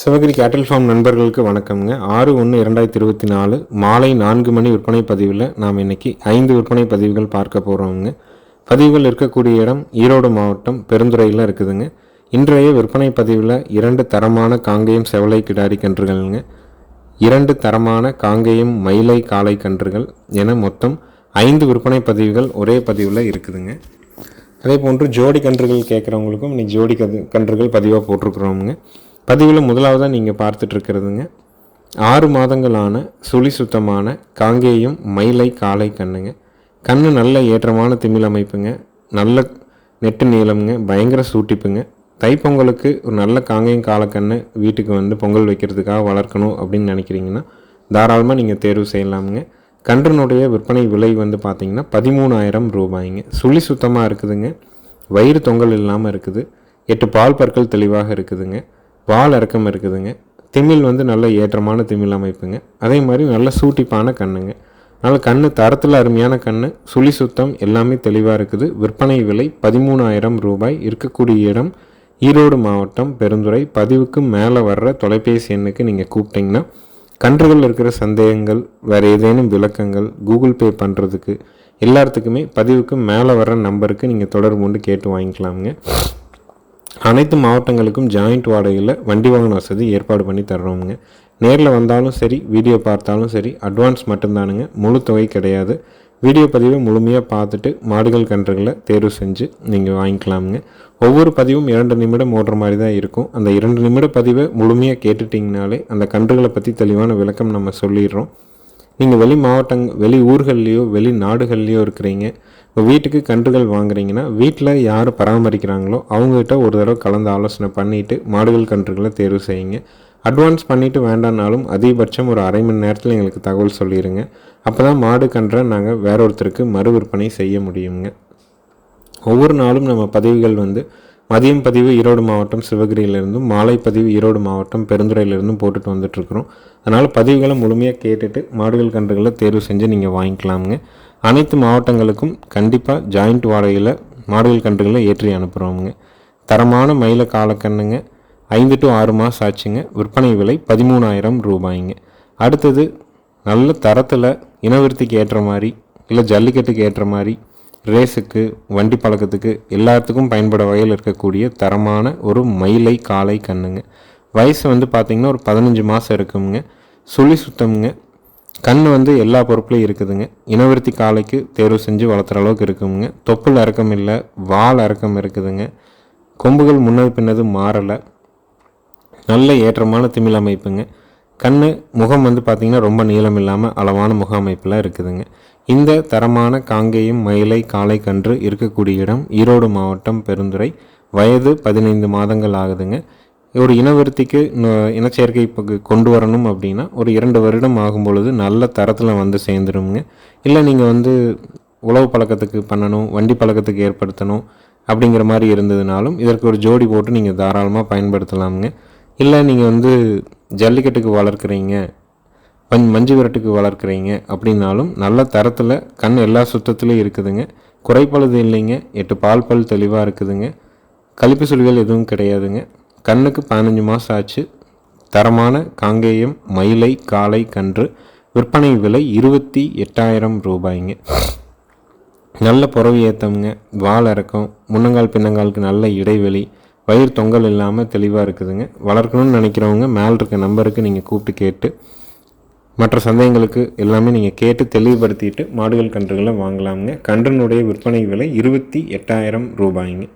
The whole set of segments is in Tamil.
சிவகிரி கேட்டில் ஃபார்ம் நண்பர்களுக்கு வணக்கம்ங்க. ஆறு ஒன்று இரண்டாயிரத்தி இருபத்தி நாலு மாலை நான்கு மணி விற்பனை பதிவில் நாம் இன்னைக்கு ஐந்து விற்பனை பதிவுகள் பார்க்க போகிறோங்க பதிவுகள் இருக்கக்கூடிய இடம் ஈரோடு மாவட்டம் பெருந்துறையில் இருக்குதுங்க. இன்றைய விற்பனை பதிவில் இரண்டு தரமான காங்கேயம் செவலை கிடாரி கன்றுகள்ங்க. இரண்டு தரமான காங்கேயம் மயிலை காளை கன்றுகள் என மொத்தம் ஐந்து விற்பனை பதிவுகள் ஒரே பதிவில் இருக்குதுங்க. அதே போன்று ஜோடி கன்றுகள் கேட்குறவங்களுக்கும் இன்னைக்கு ஜோடி கது கன்றுகள் பதிவாக போட்டிருக்கிறோமுங்க. பதிவில் முதலாவதாக நீங்கள் பார்த்துட்டு இருக்கிறதுங்க ஆறு மாதங்களான சுழி சுத்தமான காங்கேயம் மயிலை காளை கண்ணுங்க. கண்ணு நல்ல ஏற்றமான திமிழ் அமைப்புங்க. நல்ல நெட்டு நீளம்ங்க பயங்கர சூட்டிப்புங்க. தைப்பொங்கலுக்கு ஒரு நல்ல காங்கேயம் காலக்கண்ணு வீட்டுக்கு வந்து பொங்கல் வைக்கிறதுக்காக வளர்க்கணும் அப்படின்னு நினைக்கிறீங்கன்னா தாராளமாக நீங்கள் தேர்வு செய்யலாமுங்க. கன்றுனுடைய விற்பனை விலை வந்து பார்த்திங்கன்னா பதிமூணாயிரம் ரூபாய்ங்க. சுழி சுத்தமாக இருக்குதுங்க. வயிறு தொங்கல் இல்லாமல் இருக்குது. எட்டு பால் பற்கள் தெளிவாக இருக்குதுங்க. வால் இறக்கம் இருக்குதுங்க. திமில் வந்து நல்ல ஏற்றமான திமில் அமைப்புங்க. அதே மாதிரி நல்ல சூட்டிப்பான கண்ணுங்க. அதனால் கண்ணு தரத்தில் அருமையான கண்ணு சுழி சுத்தம் எல்லாமே தெளிவாக இருக்குது. விற்பனை விலை பதிமூணாயிரம் ரூபாய். இருக்கக்கூடிய இடம் ஈரோடு மாவட்டம் பெருந்துறை. பதிவுக்கு மேலே வர்ற தொலைபேசி எண்ணுக்கு நீங்கள் கூப்பிட்டிங்கன்னா கன்றுகள் இருக்கிற சந்தேகங்கள் வேறு ஏதேனும் விளக்கங்கள் கூகுள் பே பண்ணுறதுக்கு எல்லாத்துக்குமே பதிவுக்கு மேலே வர்ற நம்பருக்கு நீங்கள் தொடர்பு கொண்டு கேட்டு வாங்கிக்கலாமுங்க. அனைத்து மாவட்டங்களுக்கும் ஜாயிண்ட் வாடகையில் வண்டி வாகன வசதி ஏற்பாடு பண்ணி தர்றோமுங்க. நேரில் வந்தாலும் சரி வீடியோ பார்த்தாலும் சரி அட்வான்ஸ் மட்டும்தானுங்க. முழு தொகை கிடையாது. வீடியோ பதிவை முழுமையாக பார்த்துட்டு மாடுகள் கன்றுகளை தேர்வு செஞ்சு நீங்கள் வாங்கிக்கலாமுங்க. ஒவ்வொரு பதிவும் இரண்டு நிமிடம் ஓடுற மாதிரி தான் இருக்கும். அந்த இரண்டு நிமிட பதிவை முழுமையாக கேட்டுட்டிங்கனாலே அந்த கன்றுகளை பற்றி தெளிவான விளக்கம் நம்ம சொல்லிடுறோம். நீங்கள் வெளி மாவட்டங் வெளி ஊர்கள்லேயோ வெளி நாடுகள்லேயோ இருக்கிறீங்க இப்போ வீட்டுக்கு கன்றுகள் வாங்குறீங்கன்னா வீட்டில் யார் பராமரிக்கிறாங்களோ அவங்ககிட்ட ஒரு தடவை கலந்து ஆலோசனை பண்ணிவிட்டு மாடுகள் கன்றுகளை தேர்வு செய்யுங்க. அட்வான்ஸ் பண்ணிவிட்டு வேண்டாம்னாலும் அதிகபட்சம் ஒரு அரை மணி நேரத்தில் எங்களுக்கு தகவல் சொல்லிடுங்க அப்போ தான் மாடு கன்றை நாங்கள் வேற ஒருத்தருக்கு மறு விற்பனை செய்ய முடியுங்க. ஒவ்வொரு நாளும் நம்ம பதிவுகள் வந்து மதியம் பதிவு ஈரோடு மாவட்டம் சிவகிரியிலிருந்தும் மாலை பதிவு ஈரோடு மாவட்டம் பெருந்துறையிலிருந்தும் போட்டுட்டு வந்துட்டுருக்குறோம். அதனால் பதிவுகளை முழுமையாக கேட்டுட்டு மாடுகள் கன்றுகளை தேர்வு செஞ்சு நீங்கள் வாங்கிக்கலாமுங்க. அனைத்து மாவட்டங்களுக்கும் கண்டிப்பாக ஜாயிண்ட் வாடகையில் மாடுகள் கன்றுகளை ஏற்றி அனுப்புகிறோமுங்க தரமான மயில காலக்கண்ணுங்க ஐந்து டு ஆறு மாதம் ஆச்சுங்க. விற்பனை விலை பதிமூணாயிரம் ரூபாய்ங்க. அடுத்தது நல்ல தரத்தில் இனவிருத்திக்கு ஏற்ற மாதிரி இல்லை ஜல்லிக்கட்டுக்கு ஏற்ற மாதிரி ரேஸுக்கு வண்டி பழக்கத்துக்கு எல்லாத்துக்கும் பயன்பட வகையில் இருக்கக்கூடிய தரமான ஒரு மயிலை காளை கண்ணுங்க. வயசு வந்து பார்த்திங்கன்னா ஒரு பதினஞ்சு மாதம் இருக்குங்க. சுழி சுத்தமுங்க. கண் வந்து எல்லா பொறுப்புலையும் இருக்குதுங்க. இனவர்த்தி காளைக்கு தேர்வு செஞ்சு வளர்த்துற அளவுக்கு இருக்குங்க. தொப்புள் இறக்கம் இல்லை வால் இறக்கம் இருக்குதுங்க. கொம்புகள் முன்னது பின்னது மாறலை. நல்ல ஏற்றமான திமிழ் அமைப்புங்க கண் முகம் வந்து பார்த்திங்கன்னா ரொம்ப நீளம் இல்லாமல் அளவான முக அமைப்பில் இருக்குதுங்க. இந்த தரமான காங்கேயம் மயிலை காளை கன்று இருக்கக்கூடிய இடம் ஈரோடு மாவட்டம் பெருந்துறை. வயது பதினைந்து மாதங்கள் ஆகுதுங்க. ஒரு இனவிருத்திக்கு இனச்சேர்க்கை கொண்டு வரணும் அப்படின்னா ஒரு இரண்டு வருடம் ஆகும் பொழுது நல்ல தரத்தில் வந்து சேர்ந்துருங்க இல்லை நீங்கள் வந்து உழவு பழக்கத்துக்கு பண்ணணும் வண்டி பழக்கத்துக்கு ஏற்படுத்தணும் அப்படிங்கிற மாதிரி இருந்ததுனாலும் இதற்கு ஒரு ஜோடி போட்டு நீங்கள் தாராளமாக பயன்படுத்தலாமுங்க. இல்லை நீங்கள் வந்து ஜல்லிக்கட்டுக்கு வளர்க்குறீங்க பஞ் மஞ்சு விரட்டுக்கு வளர்க்குறீங்க அப்படின்னாலும் நல்ல தரத்தில் கண் எல்லா சுத்தத்துலேயும் இருக்குதுங்க. குறைப்பழுது இல்லைங்க. எட்டு பால் பல் தெளிவாக இருக்குதுங்க. கழிப்பு சுழிகள் எதுவும் கிடையாதுங்க. கண்ணுக்கு பதினஞ்சு மாதம் ஆச்சு. தரமான காங்கேயம் மயிலை காளை கன்று விற்பனை விலை இருபத்தி எட்டாயிரம் ரூபாய்ங்க. நல்ல புறவு ஏற்றம்ங்க வால் இறக்கம் முன்னங்கால் பின்னங்காலுக்கு நல்ல இடைவெளி வயிறு தொங்கல் இல்லாமல் தெளிவாக இருக்குதுங்க. வளர்க்கணும்னு நினைக்கிறவங்க மேலே இருக்க நம்பருக்கு நீங்கள் கூப்பிட்டு கேட்டு மற்ற சந்தேகங்களுக்கு எல்லாமே நீங்கள் கேட்டு தெளிவுபடுத்திட்டு மாடுகள் கன்றுகளை வாங்கலாமுங்க. கன்றனுடைய விற்பனை விலை இருபத்தி எட்டாயிரம் ரூபாய்ங்க.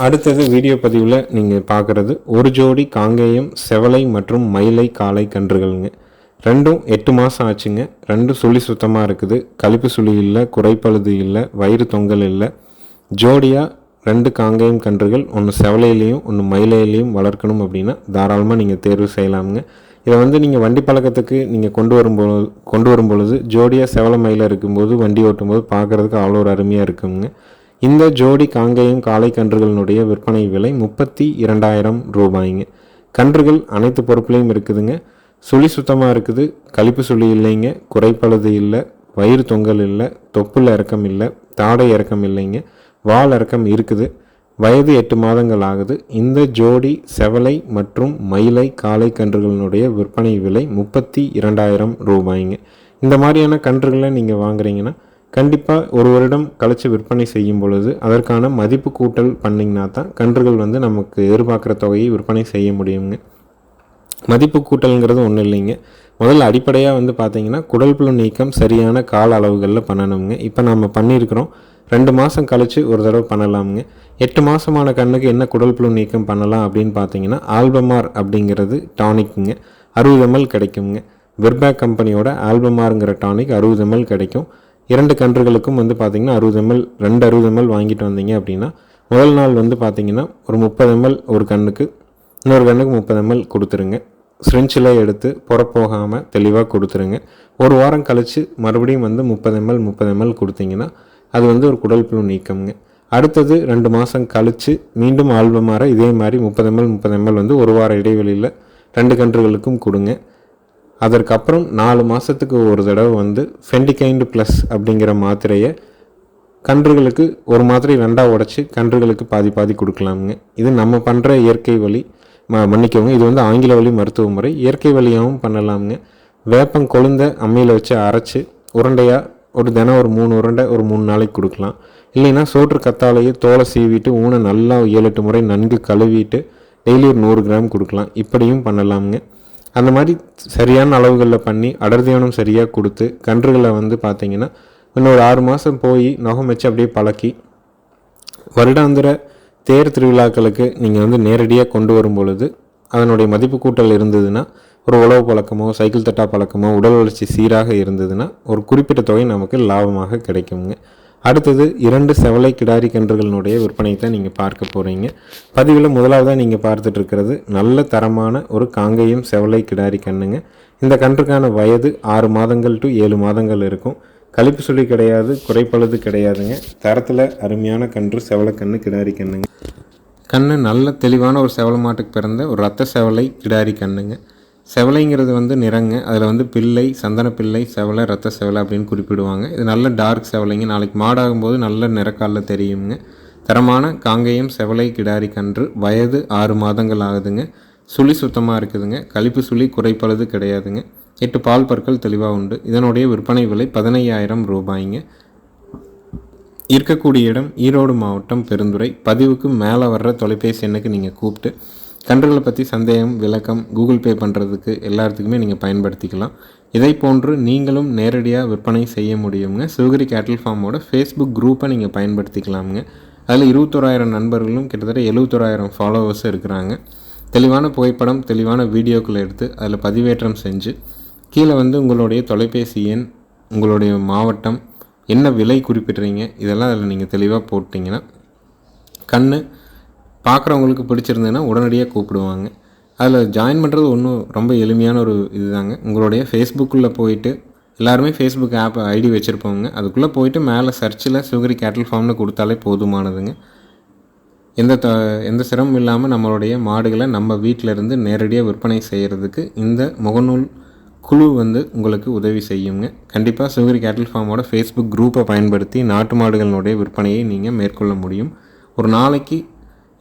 அடுத்தது வீடியோ பதிவில் நீங்கள் பார்க்குறது ஒரு ஜோடி காங்கேயம் செவலை மற்றும் மயிலை காளை கன்றுகள்ங்க. ரெண்டும் எட்டு மாதம் ஆச்சுங்க. ரெண்டும் சுழி சுத்தமாக இருக்குது. கழிப்பு சுழி இல்லை குறைப்பழுது இல்லை வயிறு தொங்கல் இல்லை. ஜோடியாக ரெண்டு காங்கேயம் கன்றுகள் ஒன்று செவலையிலையும் ஒன்று மயிலையிலையும் வளர்க்கணும் அப்படின்னா தாராளமாக நீங்கள் தேர்வு செய்யலாமுங்க. இதை வந்து நீங்கள் வண்டி பழக்கத்துக்கு நீங்கள் கொண்டு வரும்போது கொண்டு வரும் பொழுது ஜோடியாக செவலை மயில இருக்கும்போது வண்டி ஓட்டும்போது பார்க்குறதுக்கு அவ்வளோ ஒரு அருமையாக இருக்குங்க. இந்த ஜோடி காங்கேயம் காளை கன்றுகளினுடைய விற்பனை விலை முப்பத்தி இரண்டாயிரம் ரூபாய்ங்க. கன்றுகள் அனைத்து பொருட்களையும் இருக்குதுங்க. சுழி சுத்தமாக இருக்குது. கழிப்பு சுழி இல்லைங்க. குறைப்பழுது இல்லை. வயிறு தொங்கல் இல்லை. தொப்புல இறக்கம் இல்லை. தாடை இறக்கம் இல்லைங்க. வால் இறக்கம் இருக்குது. வயது எட்டு மாதங்கள் ஆகுது. இந்த ஜோடி செவலை மற்றும் மயிலை காளை கன்றுகளினுடைய விற்பனை விலை முப்பத்தி இரண்டாயிரம் ரூபாய்ங்க. இந்த மாதிரியான கன்றுகளை நீங்கள் வாங்குறீங்கன்னா கண்டிப்பாக ஒரு வருடம் கழித்து விற்பனை செய்யும் பொழுது அதற்கான மதிப்பு கூட்டல் பண்ணிங்கன்னா தான் கன்றுகள் வந்து நமக்கு எதிர்பார்க்குற தொகையை விற்பனை செய்ய முடியுங்க. மதிப்பு கூட்டல்ங்கிறது ஒன்றும் இல்லைங்க. முதல்ல அடிப்படையாக வந்து பார்த்தீங்கன்னா குடல் புழு நீக்கம் சரியான கால அளவுகளில் பண்ணணுங்க. இப்போ நம்ம பண்ணியிருக்கிறோம். ரெண்டு மாதம் கழித்து ஒரு தடவை பண்ணலாமுங்க. எட்டு மாதமான கண்ணுக்கு என்ன குடல் புழு நீக்கம் பண்ணலாம் அப்படின்னு பார்த்தீங்கன்னா ஆல்பமார் அப்படிங்கிறது டானிக்குங்க அறுபது எம்எல் கிடைக்குங்க. விர்பேக் கம்பெனியோட ஆல்பமாருங்கிற டானிக் அறுபது எம்எல் கிடைக்கும். இரண்டு கன்றுகளுக்கும் வந்து பார்த்திங்கன்னா அறுபது எம்எல் ரெண்டு அறுபது எம்எல் வாங்கிட்டு வந்தீங்க அப்படின்னா முதல் நாள் வந்து பார்த்திங்கன்னா ஒரு முப்பது எம்எல் ஒரு கண்ணுக்கு இன்னொரு கண்ணுக்கு முப்பது எம்எல் கொடுத்துருங்க. ஸ்ரிஞ்சில் எடுத்து புறப்போகாமல் தெளிவாக கொடுத்துருங்க. ஒரு வாரம் கழித்து மறுபடியும் வந்து முப்பது எம்எல் முப்பது எம்எல் கொடுத்தீங்கன்னா அது வந்து ஒரு குடல் புழு நீக்கம்ங்க. அடுத்தது ரெண்டு மாதம் கழித்து மீண்டும் ஆல்பமார இதே மாதிரி முப்பது எம்எல் முப்பது எம்எல் வந்து ஒரு வார இடைவெளியில் ரெண்டு கன்றுகளுக்கும் கொடுங்க. அதற்கப்புறம் நாலு மாதத்துக்கு ஒரு தடவை வந்து ஃபெண்டிகைண்டு ப்ளஸ் அப்படிங்கிற மாத்திரையை கன்றுகளுக்கு ஒரு மாத்திரை ரெண்டாக உடச்சி கன்றுகளுக்கு பாதி பாதி கொடுக்கலாமுங்க. இது நம்ம பண்ணுற இயற்கை வழி. ம மன்னிக்கோங்க இது வந்து ஆங்கில வழி மருத்துவ முறை. இயற்கை வழியாகவும் பண்ணலாமுங்க. வேப்பம் கொழுந்த அம்மியில் வச்சு அரைச்சி உருண்டையாக ஒரு தினம் ஒரு மூணு உருண்டை ஒரு மூணு நாளைக்கு கொடுக்கலாம். இல்லைன்னா சோற்று கத்தாழையை தோலை சீவிட்டு ஊனை நல்லா ஏழு எட்டு முறை நன்கு கழுவிட்டு டெய்லி ஒரு நூறு கிராம் கொடுக்கலாம். இப்படியும் பண்ணலாமுங்க. அந்த மாதிரி சரியான அளவுகளில் பண்ணி அடர்த்தியானம் சரியாக கொடுத்து கன்றுகளை வந்து பார்த்திங்கன்னா இன்னொரு ஆறு மாதம் போய் நகம் வச்சு அப்படியே பழக்கி வருடாந்திர தேர் திருவிழாக்களுக்கு நீங்கள் வந்து நேரடியாக கொண்டு வரும் பொழுது அதனுடைய மதிப்பு கூட்டல் இருந்ததுன்னா ஒரு உழவு பழக்கமோ சைக்கிள் தட்டா பழக்கமோ உடல் வளர்ச்சி சீராக இருந்ததுன்னா ஒரு குறிப்பிட்ட தொகை நமக்கு லாபமாக கிடைக்குங்க. அடுத்தது இரண்டு செவலை கிடாரி கன்றுகளினுடைய விற்பனை தான் நீங்கள் பார்க்க போகிறீங்க பதிவில் முதலாவதாக நீங்கள் பார்த்துட்ருக்கிறது நல்ல தரமான ஒரு காங்கேயம் செவலை கிடாரி கண்ணுங்க. இந்த கன்றுக்கான வயது ஆறு மாதங்கள் டு ஏழு மாதங்கள் இருக்கும். கழிப்பு சொல்லி கிடையாது குறைப்பழுது கிடையாதுங்க. தரத்தில் அருமையான கன்று செவலைக்கண்ணு கிடாரி கண்ணுங்க. கண்ணு நல்ல தெளிவான ஒரு செவல மாட்டுக்கு பிறந்த ஒரு ரத்த செவலை கிடாரி கண்ணுங்க. செவலைங்கிறது வந்து நிறங்க அதில் வந்து பிள்ளை சந்தன பிள்ளை செவலை ரத்த செவலை அப்படின்னு குறிப்பிடுவாங்க. இது நல்ல டார்க் செவலைங்க. நாளைக்கு மாடாகும்போது நல்ல நிறக்காலில் தெரியுங்க. தரமான காங்கேயம் செவலை கிடாரி கன்று வயது ஆறு மாதங்கள் ஆகுதுங்க. சுழி சுத்தமாக இருக்குதுங்க. கழிப்பு சுழி குறைப்பளது கிடையாதுங்க. எட்டு பால் பற்கள் தெளிவாக உண்டு. இதனுடைய விற்பனை விலை பதினையாயிரம் ரூபாய்ங்க. இருக்கக்கூடிய இடம் ஈரோடு மாவட்டம் பெருந்துறை. பதிவுக்கு மேலே வர்ற தொலைபேசி எண்ணுக்கு நீங்கள் கூப்பிட்டு கன்றுகளை பற்றி சந்தேகம் விளக்கம் கூகுள் பே பண்ணுறதுக்கு எல்லாத்துக்குமே நீங்கள் பயன்படுத்திக்கலாம். இதை போன்று நீங்களும் நேரடியாக விற்பனை செய்ய முடியுங்க சிவகிரி கேட்டில் ஃபார்மோட ஃபேஸ்புக் குரூப்பை நீங்கள் பயன்படுத்திக்கலாமுங்க. அதில் இருபத்தோராயிரம் நண்பர்களும் கிட்டத்தட்ட எழுபத்தோராயிரம் ஃபாலோவர்ஸும் இருக்கிறாங்க. தெளிவான புகைப்படம் தெளிவான வீடியோக்களை எடுத்து அதில் பதிவேற்றம் செஞ்சு கீழே வந்து உங்களுடைய தொலைபேசி எண் உங்களுடைய மாவட்டம் என்ன விலை குறிப்பிட்றீங்க இதெல்லாம் அதில் நீங்கள் தெளிவாக போட்டிங்கன்னா கண் பார்க்குறவங்களுக்கு பிடிச்சிருந்ததுன்னா உடனடியாக கூப்பிடுவாங்க. அதில் ஜாயின் பண்ணுறது ஒன்றும் ரொம்ப எளிமையான ஒரு இதுதாங்க. உங்களுடைய ஃபேஸ்புக்கில் போயிட்டு எல்லாருமே ஃபேஸ்புக் ஆப் ஐடி வச்சுருப்போங்க அதுக்குள்ளே போயிட்டு மேலே சர்ச்சில் சுகரி கேட்டில் ஃபார்ம்னு கொடுத்தாலே போதுமானதுங்க. எந்த த எந்த சிரமம் இல்லாமல் நம்மளுடைய மாடுகளை நம்ம வீட்டில் இருந்து நேரடியாக விற்பனை செய்கிறதுக்கு இந்த முகநூல் குழு வந்து உங்களுக்கு உதவி செய்யுங்க. கண்டிப்பாக சுகரி கேட்டில் ஃபார்மோட ஃபேஸ்புக் குரூப்பை பயன்படுத்தி நாட்டு மாடுகளினுடைய விற்பனையை நீங்கள் மேற்கொள்ள முடியும். ஒரு நாளைக்கு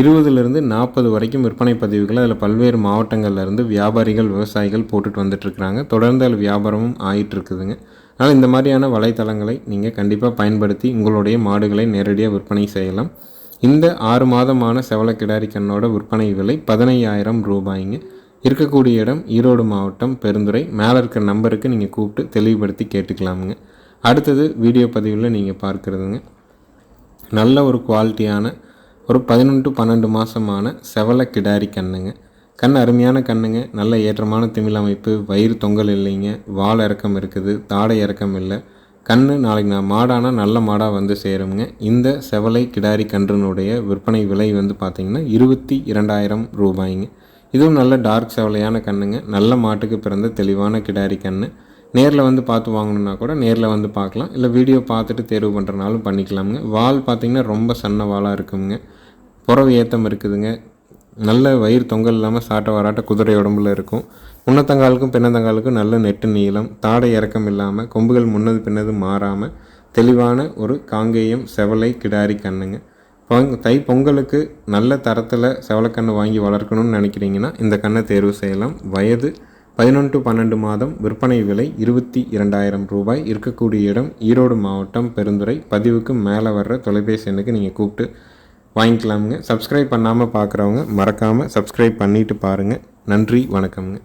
இருபதுலேருந்து நாற்பது வரைக்கும் விற்பனை பதிவுகளை அதில் பல்வேறு மாவட்டங்கள்லேருந்து வியாபாரிகள் விவசாயிகள் போட்டுட்டு வந்துட்டுருக்குறாங்க. தொடர்ந்து அதில் வியாபாரமும் ஆகிட்டுருக்குதுங்க அதனால் இந்த மாதிரியான வலைத்தளங்களை நீங்கள் கண்டிப்பாக பயன்படுத்தி உங்களுடைய மாடுகளை நேரடியாக விற்பனை செய்யலாம். இந்த ஆறு மாதமான செவலக்கிடாரி கண்ணோட விற்பனை விலை பதினையாயிரம் ரூபாய்ங்க. இருக்கக்கூடிய இடம் ஈரோடு மாவட்டம் பெருந்துறை. மேலே இருக்கிற நம்பருக்கு நீங்கள் கூப்பிட்டு தெளிவுபடுத்தி கேட்டுக்கலாமுங்க. அடுத்தது வீடியோ பதிவில் நீங்கள் பார்க்குறதுங்க. நல்ல ஒரு குவாலிட்டியான ஒரு பதினொன்று டு பன்னெண்டு மாதமான செவலை கிடாரி கண்ணுங்க. கண் அருமையான கண்ணுங்க. நல்ல ஏற்றமான திமிழ் அமைப்பு. வயிறு தொங்கல் இல்லைங்க. வால் இறக்கம் இருக்குது. தாடை இறக்கம் இல்லை. கண் நாளைக்கு நான் மாடானா நல்ல மாடாக வந்து சேருங்க இந்த செவலை கிடாரி கன்றுனுடைய விற்பனை விலை வந்து பார்த்திங்கன்னா இருபத்தி இரண்டாயிரம் ரூபாய்ங்க. இதுவும் நல்ல டார்க் செவலையான கண்ணுங்க. நல்ல மாட்டுக்கு பிறந்த தெளிவான கிடாரி கன்று நேரில் வந்து பார்த்து வாங்கணுன்னா கூட நேரில் வந்து பார்க்கலாம் இல்லை வீடியோ பார்த்துட்டு தேர்வு பண்ணுறனாலும் பண்ணிக்கலாமுங்க. வால் பார்த்திங்கன்னா ரொம்ப சன்ன வாலாக இருக்குங்க புறவு ஏத்தம் இருக்குதுங்க. நல்ல வயிறு தொங்கல் இல்லாமல் சாட்ட வராட்ட குதிரை உடம்புல இருக்கும். முன்னத்தங்காலுக்கும் பின்னத்தங்காலுக்கும் நல்ல நெட்டு நீளம் தாடை இறக்கம் இல்லாமல் கொம்புகள் முன்னது பின்னது மாறாமல் தெளிவான ஒரு காங்கேயம் செவலை கிடாரி கண்ணுங்க. பொங் தை பொங்கலுக்கு நல்ல தரத்தில் செவலக்கண்ணு வாங்கி வளர்க்கணும்னு நினைக்கிறீங்கன்னா இந்த கண்ணை தேர்வு செய்யலாம். வயது பதினொன்று டு பன்னெண்டு மாதம் விற்பனை விலை இருபத்தி இரண்டாயிரம் ரூபாய். இருக்கக்கூடிய இடம் ஈரோடு மாவட்டம் பெருந்துறை. பதிவுக்கு மேலே வர்ற தொலைபேசி எண்ணுக்கு நீங்கள் கூப்பிட்டு வாங்கிக்கலாமுங்க. சப்ஸ்கிரைப் பண்ணாமல் பார்க்குறவங்க மறக்காமல் சப்ஸ்கிரைப் பண்ணிவிட்டு பாருங்கள் நன்றி வணக்கம்ங்க.